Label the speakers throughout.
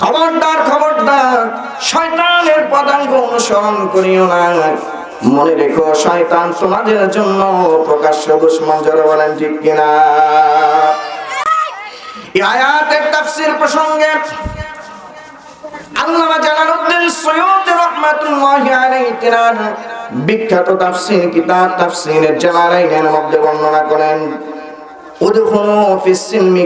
Speaker 1: খবরদার খবরদার, শয়তানের পদাঙ্গ অনুসরণ করিও না। মনে রেখো, শয়তান তোমাদের জন্য প্রকাশ্য দুশ্মন যারা বলেন ঠিক কিনা। আয়াতের তাফসীর প্রসঙ্গে আল্লামা জালালউদ্দিন সৈয়দ রহমাতুল্লাহি বিখ্যাত তাফসীর কিতাব, তাফসীরের জালালাইনের মধ্যে বর্ণনা করেন, উদখুলু ফিস সিলমি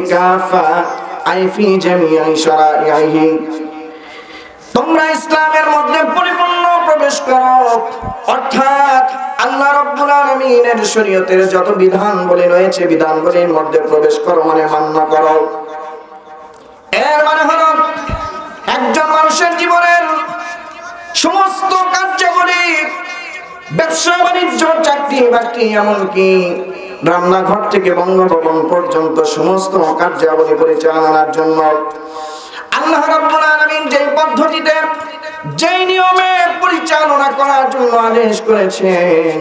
Speaker 1: তোমরা ইসলামের মধ্যে পরিপূর্ণ প্রবেশ করো। অর্থাৎ আল্লাহ রাব্বুল শরীয়তের যত বিধান বলে রয়েছে বিধানগুলির মধ্যে প্রবেশ করো মানে মান্য করো। এর মানে হলো, একজন মানুষের জীবনের সমস্ত কার্যাবলী, ব্যবসা, বাণিজ্য চাকরি বাকরি এমনকি রান্নাঘর থেকে বঙ্গভবন পর্যন্ত সমস্ত কার্যাবলী পরিচালনার জন্য আল্লাহ রাব্বুল আলামিন পদ্ধতিতে নিয়মে পরিচালনা করার জন্য আদেশ করেছেন,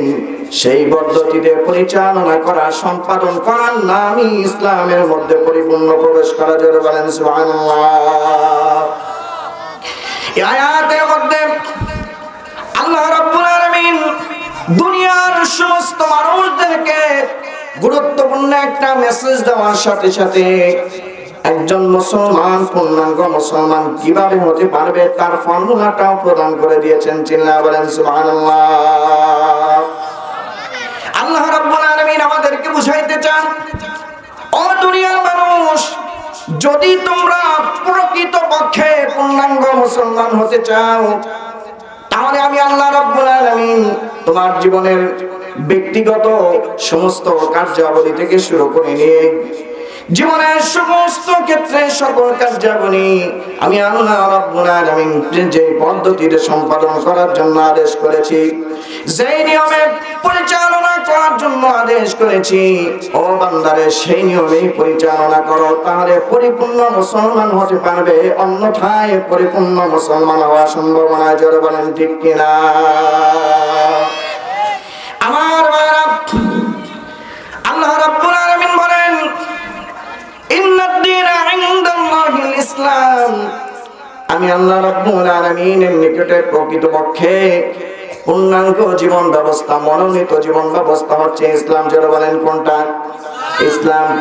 Speaker 1: সেই পদ্ধতিতে পরিচালনা করা, সম্পাদন করার নামই ইসলামের মধ্যে পরিপূর্ণ প্রবেশ করা। বলেন মধ্যে আল্লাহ দুনিয়ার সমস্ত মানুষদেরকে গুরুত্বপূর্ণ একটা মেসেজ দেওয়ার সাথে সাথে একজন মুসলমান, পূর্ণাঙ্গ মুসলমান কীভাবে হতে পারবে? তার ফর্মুলাটাও প্রদান করে দিয়েছেন। চিল্লা বলেন, সুবহানাল্লাহ। আল্লাহ রাব্বুল আলামিন আমাদেরকে বুঝাইতে চান, ও দুনিয়ার মানুষ, যদি তোমরা প্রকৃত পক্ষে পূর্ণাঙ্গ মুসলমান হতে চাও, তাহলে আমি আল্লাহ রাব্বুল আলামিন তোমার জীবনের ব্যক্তিগত সমস্ত কার্যাবলী থেকে শুরু করে নিয়ে জীবনের সমস্ত ক্ষেত্রে সকল কার্যাবলী আমি আলামিন যে পদ্ধতিতে সম্পাদন করার জন্য আদেশ করেছি, যেই নিয়মে করার জন্য আদেশ করেছি। ও বান্দারে, সেই নিয়মেই পরিচালনা করো, তাহলে পরিপূর্ণ মুসলমান হতে পারবে, অন্যথায় পরিপূর্ণ মুসলমান হওয়া সম্ভাবনা জোরে বলেন ঠিক কিনা? আমার আল্লাহ রাব্বুল আলামিন বলেন ইন্নাদ-দীনা ইনদাল্লাহিল ইসলাম। আমি আল্লাহ রাব্বুল আলামিনের নিকটে প্রকৃতপক্ষে পূর্ণাঙ্গ জীবন ব্যবস্থা, মনোনীত জীবন ব্যবস্থা হচ্ছে ইসলাম। যারা বলেন কোনটা? ইসলাম।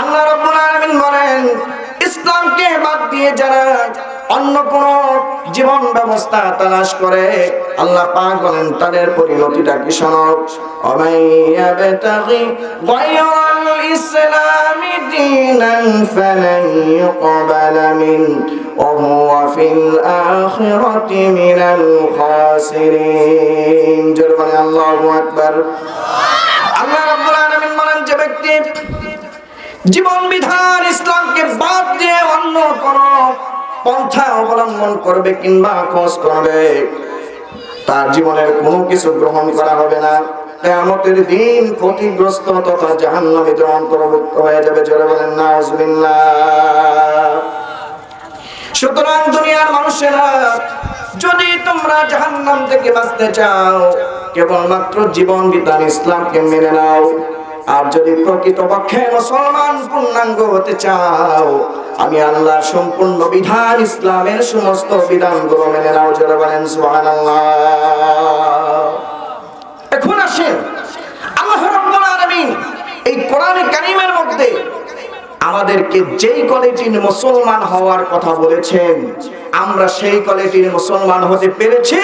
Speaker 1: আল্লাহ রাব্বুল বলেন, ইসলামকে বাদ দিয়ে যারা অন্য কোন জীবন ব্যবস্থা তালাশ করে আল্লাহ পাক বলেন, তাদের পরিণতিটা কি শোনো? আল্লাহ যে ব্যক্তি জীবন বিধান ইসলামকে বাদ দিয়ে অন্য কোন পন্থা অবলম্বন করবে কিংবা খোঁজ করবে তার জীবনের কোনো কিছু গ্রহণ করা হবে না। কেয়ামতের দিন ক্ষতিগ্রস্ত তথা অন্তর্ভুক্ত হয়ে যাবে। জোরে বলেন, নাউজুবিল্লাহ। সুতরাং দুনিয়ার মানুষেরা, যদি তোমরা জাহান্নাম থেকে বাঁচতে চাও, কেবলমাত্র জীবন বিধান ইসলামকে মেনে নাও। আর যদি প্রকৃতপক্ষে মুসলমান পূর্ণাঙ্গ হতে চাও, আমি আল্লাহর সম্পূর্ণ বিধান, ইসলামের সমস্ত বিধানগুলো মেনে নাও যারা বলেন, সুবহানাল্লাহ। এখন আসেন, আল্লাহ রাব্বুল আলামিন এই কোরআনে কারীমের মধ্যে আমাদেরকে যেই কোয়ালিটির মুসলমান হওয়ার কথা বলেছেন, আমরা সেই কোয়ালিটির মুসলমান হতে পেরেছি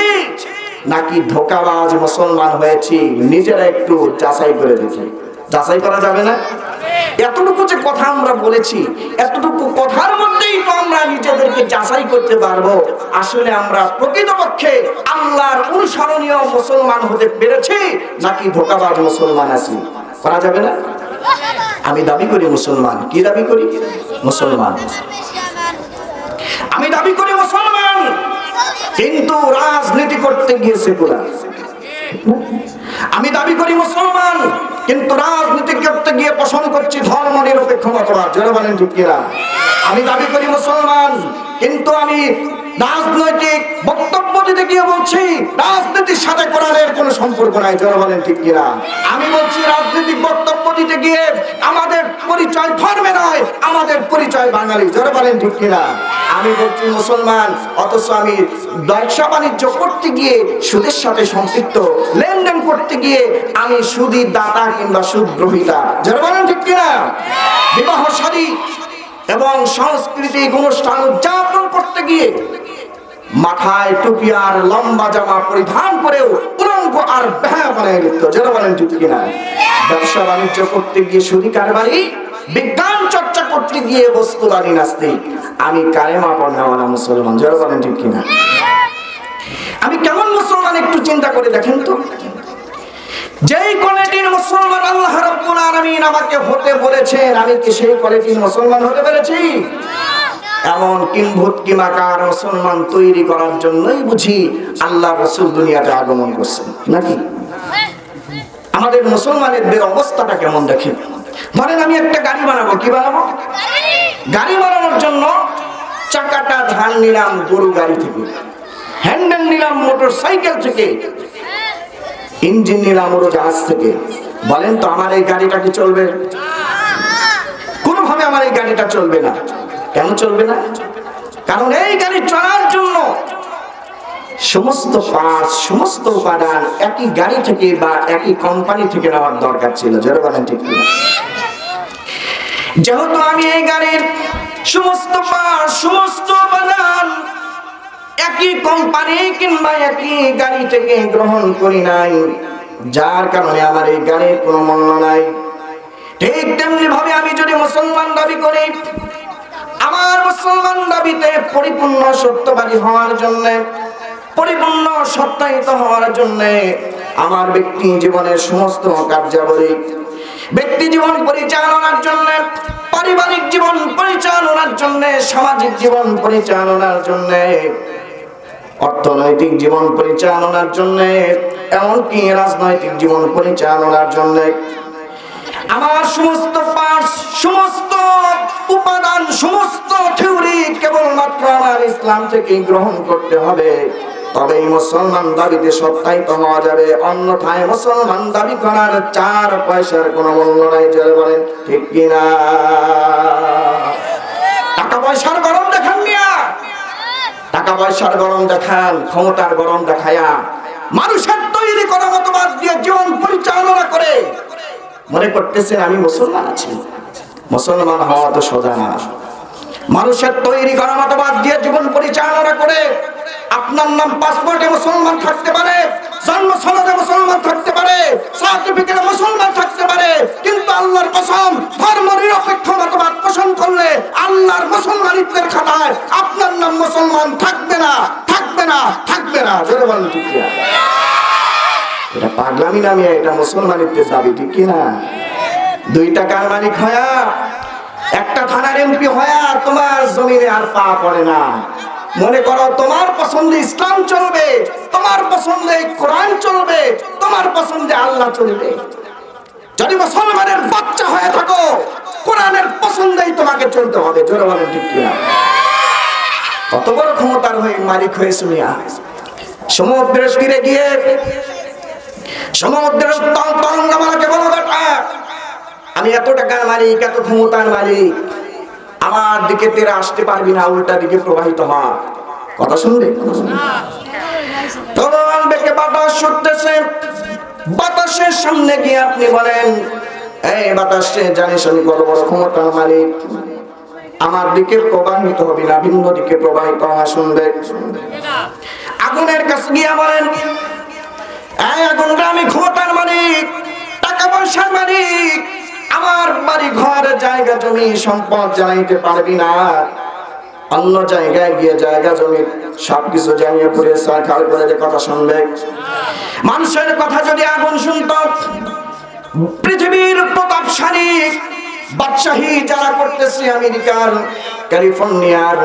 Speaker 1: নাকি ধোকাবাজ মুসলমান হয়েছি? নিজেরা একটু যাচাই করে দেখি। যাচাই করা যাবে না? এতটুকু যে কথা আমরা বলেছি, এতটুকু কথার মধ্যেই তো আমরা নিজেদেরকে যাচাই করতে পারব। আসলে আমরা প্রকৃতপক্ষে আল্লাহর অনুসরণীয় মুসলমান হতে পেরেছি, নাকি ধোকাবাজ মুসলমান আছি? করা যাবে না? আমি দাবি করি মুসলমান। কি দাবি করি? মুসলমান। আমি দাবি করি মুসলমান। কিন্তু রাজনীতি করতে গিয়েছে সেকুলার আমি দাবি করি মুসলমান, কিন্তু রাজনীতি করতে গিয়ে পছন্দ করছি ধর্ম নিরপেক্ষ মতবাদ জন্য বলেন আমি দাবি করি মুসলমান, কিন্তু আমি রাজনৈতিক বক্তব্য গিয়ে বলছি, রাজনীতির সাথে কোরআনের কোনো সম্পর্ক নাই যারা বলেন ঠিক কিনা? আমি বলছি, রাজনৈতিক বক্তব্য দিতে গিয়ে আমাদের পরিচয় ধর্মে নয়, আমাদের পরিচয় বাঙালি যারা বলেন ঠিক কিনা? আমি বলছি, মুসলমান, অথচ আমি ব্যবসা বাণিজ্য করতে গিয়ে সুদের সাথে সম্পৃক্ত, লেনদেন করতে গিয়ে আমি সুদি দাতা কিংবা সুদ গ্রহিতা যারা বলেন ঠিক কিনা? বিবাহ শাদী এবং সাংস্কৃতিক অনুষ্ঠান উদযাপন করতে গিয়ে মাথায় টুপি আর লম্বা জামা পরিধান করেও উলঙ্গ আর বেহা বানায় লিপ্ত যারা বলেন ঠিক কিনা? ব্যবসা বাণিজ্য করতে গিয়ে সুদি কারবারি, বিজ্ঞান চর্চা করতে গিয়ে বস্তু বাড়ি নাস্তিক। আমি কালেমা পড়নেওয়ালা মুসলমান যারা বলেন ঠিক কিনা? আমি কেমন মুসলমান একটু চিন্তা করে দেখেন তো। যেই কোয়ালিটির মুসলমান আল্লাহ রাব্বুল আলামিন আমাকে হতে বলেছেন, আমি কি সেই কোয়ালিটির মুসলমান হতে পেরেছি? এমন কিম্ভূত কিমাকার মুসলমান তৈরি করার জন্যই বুঝি আল্লাহ রসুল দুনিয়াতে আগমন করছেন। নাকি? আমাদের মুসলমানের অবস্থাটা কেমন দেখেন? ধরেন আমি একটা গাড়ি বানাবো, কি বানাবো? গাড়ি বানানোর জন্য চাকাটা ধান নিলাম, গরু গাড়ি থেকে। হ্যান্ডেল নিলাম মোটর সাইকেল থেকে। ইঞ্জিন নিলাম জাহাজ থেকে। বলেন তো, আমার এই গাড়িটা কি চলবে? কোনোভাবে আমার এই গাড়িটা চলবে না। কেন চলবে না? কারণ এই গাড়ি চলার জন্য সমস্ত পার্টস সমস্ত উপাদান একই গাড়ি থেকে বা একই কোম্পানি থেকে নেওয়ার দরকার ছিল। যারা ঠিক যেহেতু আমি এই গাড়ির সমস্ত পার্টস সমস্ত উপাদান একই কোম্পানি কিংবা একই গাড়ি থেকে গ্রহণ করি নাই, যার কারণে আমার এই গাড়ির কোনো মূল্য নাই। ঠিক তেমনি ভাবে আমি যদি মুসলমান দাবি করি আমার মুসলমান দাবিতে পরিপূর্ণ সত্যবাদী হওয়ার জন্য, পরিপূর্ণ সত্যায়িত হওয়ার জন্য আমার ব্যক্তি জীবনের সমস্ত কার্যাবলী, ব্যক্তি জীবন পরিচালনার জন্য, পারিবারিক জীবন পরিচালনার জন্য, সামাজিক জীবন পরিচালনার জন্য, অর্থনৈতিক জীবন পরিচালনার জন্য, এমনকি রাজনৈতিক জীবন পরিচালনার জন্য আমার সমস্ত পার্টস সমস্ত উপাদান, সমস্ত থিওরি কেবলমাত্র আমার ইসলাম থেকে গ্রহণ করতে হবে। তবেই মুসলমান দাবিতে সত্যায়িত হওয়া যাবে। অন্যথায় মুসলমান দাবি করার চার পয়সার কোনো মূল্য নাই যারা বলেন, ঠিক কিনা? টাকা পয়সার গরম দেখান মিয়া। টাকা পয়সার গরম দেখান, ক্ষমতার গরম দেখায়া। মানুষের তৈরি করা মতবাদ দিয়ে জীবন পরিচালনা করে। মনে করতেছেন আমি মুসলমান আছি। মুসলমান হওয়া তো সোজা না। মানুষের তৈরি করা মতবাদ দিয়ে জীবন পরিচালনা করে আপনার নাম পাসপোর্টে মুসলমান থাকতে পারে জন্ম সনদে মুসলমান থাকতে পারে সার্টিফিকেটে মুসলমান থাকতে পারে, কিন্তু আল্লাহর কসম ধর্ম নিরপেক্ষ মতবাদ পোষণ করলে আল্লাহর মুসলমানিত্বের খাতায় আপনার নাম মুসলমান থাকবে না থাকবে না থাকবে না। জোরে? এটা পাগলামি নামে এটা মুসলমানিত্বের দাবি, ঠিক কিনা দুই টাকার মালিক হয়া? একটা থানার এমপি হয়া, তোমার জমিনে আর পা পড়ে না। মনে করো, তোমার পছন্দে ইসলাম চলবে, তোমার পছন্দে কোরআন চলবে, তোমার পছন্দে আল্লাহ চলবে। যদি মুসলমানের বাচ্চা হয়ে থাকো, কোরআনের পছন্দেই তোমাকে চলতে হবে, জোরে বলেন ঠিক কিনা কত বড় ক্ষমতার হয়ে মালিক হয়েছে মিয়া। সমুদ্রের তীরে গিয়ে সমুদ্রের আমি এত টাকার মালিক, এত ক্ষমতার মালিক। আমার দিকে তেরা আসতে পারবি না, উল্টা দিকে প্রবাহিত হ কথা শুনবে? তরল বেগে বাতাস ছুটতেছে বাতাসের সামনে গিয়ে আপনি বলেন, এই বাতাসে জানিস আমি কত বড় ক্ষমতার মালিক। আমার দিকে প্রবাহিত হবে না, ভিন্ন দিকে প্রবাহিত হওয়া শুনবে। আগুনের কাছে গিয়া বলেন আমার বাড়ি জায়গা, জমি, সম্পদ জানাইতে পারবি না। অন্য জায়গায় গিয়ে জায়গা, জমি জানিয়ে কথা মানুষের কথা যদি আগুন শুনত, পৃথিবীর প্রতাপশালী, বাদশাহী যারা করতেছে আমেরিকার ক্যালিফোর্নিয়ার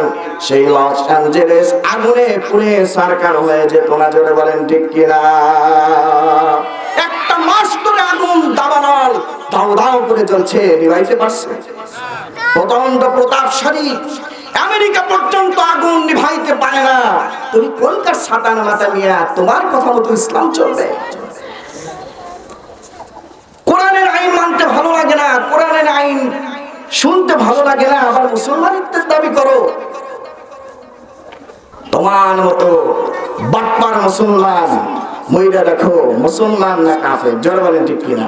Speaker 1: সেই লস অ্যাঞ্জেলেস আগুনে পুড়ে সরকার হয়ে না, জোরে বলেন ঠিক কিনা? একটা মাস ধরে আগুন দাবানল দাও দাও করে জ্বলছে, নিভাইতে পারছে প্রচণ্ড প্রতাপশালী আমেরিকা পর্যন্ত আগুন নিভাইতে পারে না। তুমি কোনকার সাতান মাথা মিয়া? তোমার কথা মতো ইসলাম চলবে। কোরআনের আইন মানতে ভালো লাগে না, কোরআনের আইন শুনতে ভালো লাগে না, আবার মুসলমানিত্বের দাবি করো। তোমার মতো বাটপার মুসলমান মহিলা দেখো, মুসলমান না কাফের, জোরে বলেন ঠিক কিনা?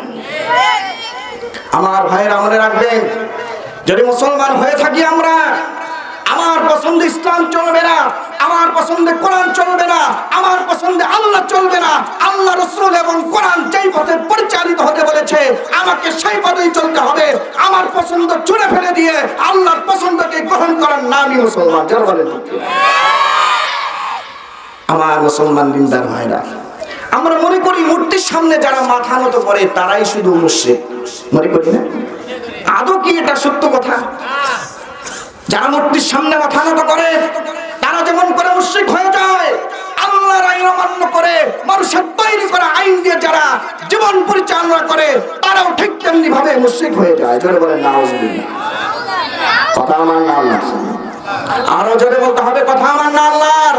Speaker 1: আমার ভাইয়েরা মনে রাখবেন, যদি মুসলমান হয়ে থাকি আমরা, আমার পছন্দে ইসলাম চলবে না, আমার পছন্দে কোরআন চলবে না, আমার পছন্দে আল্লাহ চলবে না, আল্লাহ রসুল এবং কোরআন যেই পথে পরিচালিত হতে বলেছে, আমাকে সেই পথেই চলতে হবে। আমার পছন্দ ছুড়ে ফেলে দিয়ে আল্লাহর পছন্দকে গ্রহণ করার নামই মুসলমান। যারা বলেন। আমার মুসলমান দিনদার ভাইরা, আমরা মনে করি মূর্তির সামনে যারা মাথা নত করে, তারাই শুধু মুশ্রিক। মনে করি না? আদৌ কি এটা সত্য কথা? যারা মূর্তির সামনে মাথা নত করে, তারা যেমন করে মুশ্রিক হয়ে যায় আল্লাহর আইন অমান্য করে, মানুষের তৈরি করা আইন দিয়ে যারা জীবন পরিচালনা করে, তারাও ঠিক তেমনি ভাবে মুশ্রিক হয়ে যায়। নাউজুবিল্লাহ। কথা আমার না। আরও জোরে বলতে হবে, কথা আমার না। আল্লাহর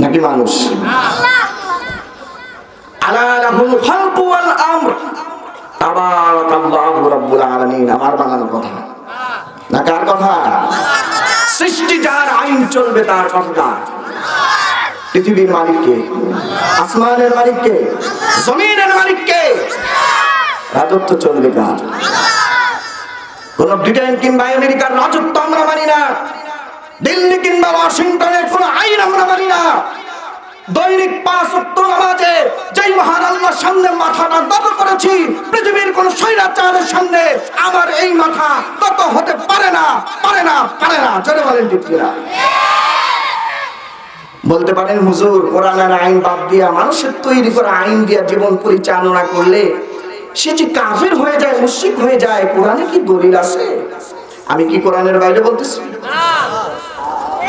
Speaker 1: নাকি মানুষ? আমার বানানো কথা। না কার কথা? সৃষ্টি যার, আইন চলবে তার কথা। পৃথিবীর মালিক কে? আসমানের মালিক কে? জমিনের মালিক কে? রাজত্ব চলবে কার? কোন ব্রিটেন কিংবা আমেরিকার রাজত্ব আমরা মানি না। দিল্লি কিংবা ওয়াশিংটনের কোন আইন আমরা মানি না। দৈনিক পাঁচ অক্ট নামাজে যেই মহান আল্লাহর সামনে মাথাটা নত করেছি, পৃথিবীর কোন স্বৈরাচারের সামনে আমার এই মাথা তত হতে পারে না পারে না পারে না। জোরে বলেন কিনা? বলতে পারেন, হুজুর কোরআনের আইন বাদ দিয়া, মানুষের তৈরি করা আইন দিয়া জীবন পরিচালনা করলে সে যে কাফের হয়ে যায়, মুশরিক হয়ে যায়, কোরআনে কি দলিল আছে? আমি কি কোরআনের বাইরে বলতেছি?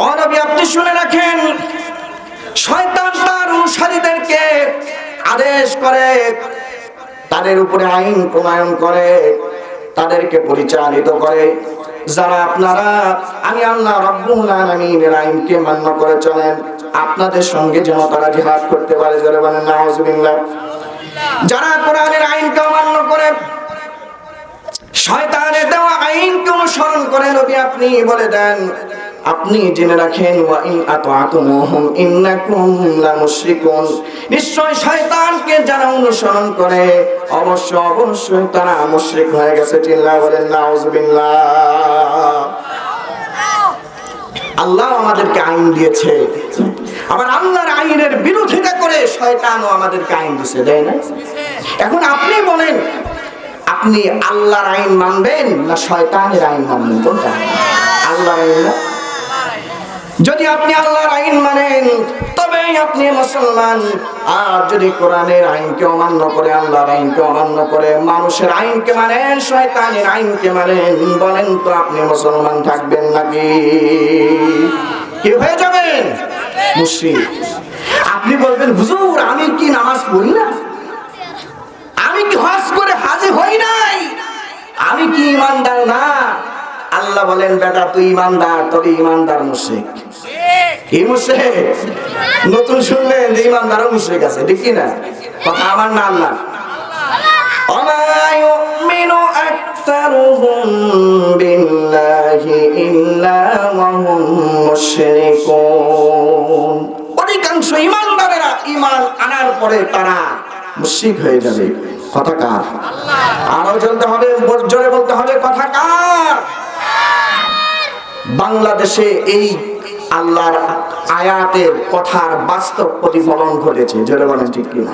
Speaker 1: অনবী আপনি শুনে রাখেন, শয়তান তার অনুসারীদেরকে আদেশ করে, তাদের উপরে আইন প্রণয়ন করে, তাদেরকে পরিচালিত করে। যারা আপনারা, আমি আল্লাহ রব্বুল আলামিনের আইনকে মান্য করে চলেন, আপনাদের সঙ্গে যেন তারা জিহাদ করতে পারে নাউজুবিল্লাহ। যারা কোরআনের আইনকে অমান্য করে, শয়তানের দেওয়া আইনকে অনুসরণ করে, নবী আপনি বলে দেন আপনি জেনে রাখেন ওয়া ইন আতাতুমুহুম ইন্নাকুম লামুশরিকুন। নিশ্চয় শয়তানকে যারা অনুসরণ করে, অবশ্য, অবশ্যই তারা মুশরিক হয়ে গেছে চিল্লা বলেন, নাউজুবিল্লাহ। আল্লাহ আমাদেরকে আইন দিয়েছে। আবার আল্লাহর আইনের বিরোধিতা করে শয়তানও আমাদেরকে আইন দিছে দেয় না? এখন আপনি বলেন, আপনি আল্লাহর আইন মানবেন না শয়তানের আইন মানবেন, কোনটা? আল্লাহর আইন না? যদি আপনি আল্লাহর আইন মানেন তবে আপনি মুসলমান। আর যদি কোরআনের আইনকে অমান্য করে, আল্লাহর আইনকে অমান্য করে, মানুষের আইনকে মানেন, শয়তানের আইনকে মানেন, বলেন তো আপনি মুসলমান থাকবেন নাকি? কি হয়ে যাবেন মুশরিক। আপনি বলবেন, হুজুর, আমি কি নামাজ পড়ি না? আমি কি হজ করে হাজি হই নাই? আমি কি ইমানদার না? আল্লাহ বলেন বেটা তুই ইমানদার তবে ইমানদার মুশরিক কি মুশরিক নতুন শুনলেন যে ইমানদারও মুশরিক আছে ঠিক কি না কথা আমার না আল্লাহ وما يؤمن أكثرهم بالله إلا وهم مشركون অধিকাংশ ইমানদারেরা ইমান আনার পরে তারা মুশরিক হয়ে যাবে কথা কার আরো চলতে হবে জোরে বলতে হবে কথা কার বাংলাদেশে এই আল্লাহর আয়াতের কথার বাস্তব প্রতিফলন ঘটেছে। বলেন ঠিক কিনা?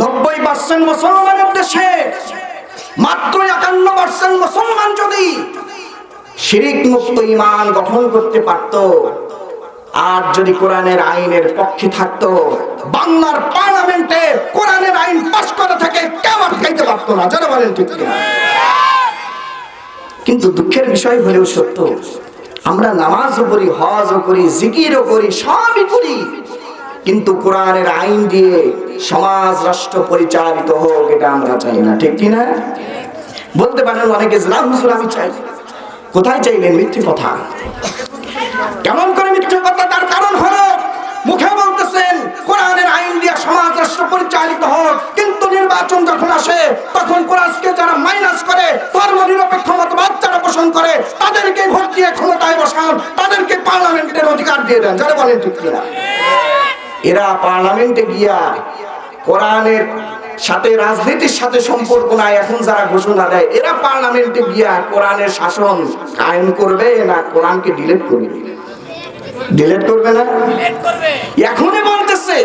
Speaker 1: নব্বই পার্সেন্ট মুসলমানের দেশে মাত্র একান্ন পার্সেন্ট মুসলমান যদি শিরিক মুক্ত ইমান গঠন করতে পারত, আর যদি কোরআনের আইনের পক্ষে থাকতো, বাংলার পার্লামেন্টে কোরআনের আইন পাশ করা থেকে কেউ আটকাইতে পারতো না? যারা বলেন ঠিক কিনা? কিন্তু দুঃখের বিষয় হলেও সত্য, আমরা নামাজও করি হজও করি জিকিরও করি সবই করি। কিন্তু কোরআনের আইন দিয়ে সমাজ, রাষ্ট্র পরিচালিত হোক, এটা আমরা চাই না, ঠিক কিনা বলতে পারেন অনেকে ইসলাম হুজুর, আমি চাই কোথায় চাইলেন মিথ্যে কথা? কেমন রাষ্ট্র পরিচালিত হোক কিন্তু নির্বাচন যখন আসে তখন কোরআনকে যারা মাইনাস করে ধর্ম নিরপেক্ষ মতবাদ যারা পোষণ করে তাদেরকে ভোট দিয়ে ক্ষমতায় বসান তাদেরকে পার্লামেন্টের অধিকার দিয়ে দেন। যারা বলেন ঠিক কিনা? এরা পার্লামেন্টে গিয়া কোরআনের সাথে রাজনীতির সাথে সম্পর্ক নাই এখন যারা ঘোষণা দেয় এরা পার্লামেন্টে গিয়া কোরআনের শাসন কায়েম করবে না কোরআনকে ডিলিট করবে? ডিলিট করবে না? এখনই বলতেছে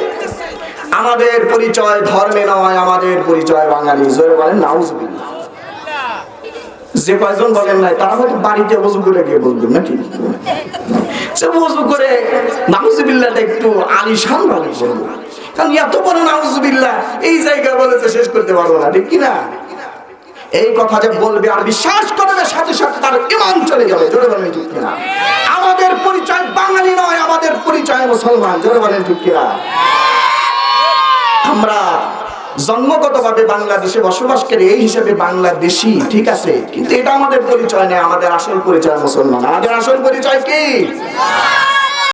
Speaker 1: আমাদের পরিচয় ধর্মে নয়, আমাদের পরিচয় বাঙালি। জোরে বলেন যে কয়জন বলেন নাই, তারা হয়তো বাড়িতে অজু করে গিয়ে বলবেন নাকি? সে করে নাউজুবিল্লাহটা একটু আলিশান কারণ এত বড় নাউজুবিল্লাহ, এই বলেছে শেষ করতে পারব না, ঠিক কিনা? এই কথা যে বলবে আর বিশ্বাস করবে সাথে সাথে তার ইমান চলে যাবে, জোরে বলেন ঠিক কিনা? আমাদের পরিচয় বাঙালি নয়, আমাদের পরিচয় মুসলমান, জোরে বলেন ঠিক কিনা? আমরা জন্মগতভাবে বাংলাদেশে বসবাস করে, এই হিসেবে বাংলাদেশি, ঠিক আছে? কিন্তু এটা আমাদের পরিচয় নেই, আমাদের আসল পরিচয় মুসলমান। আমাদের আসল পরিচয় কি?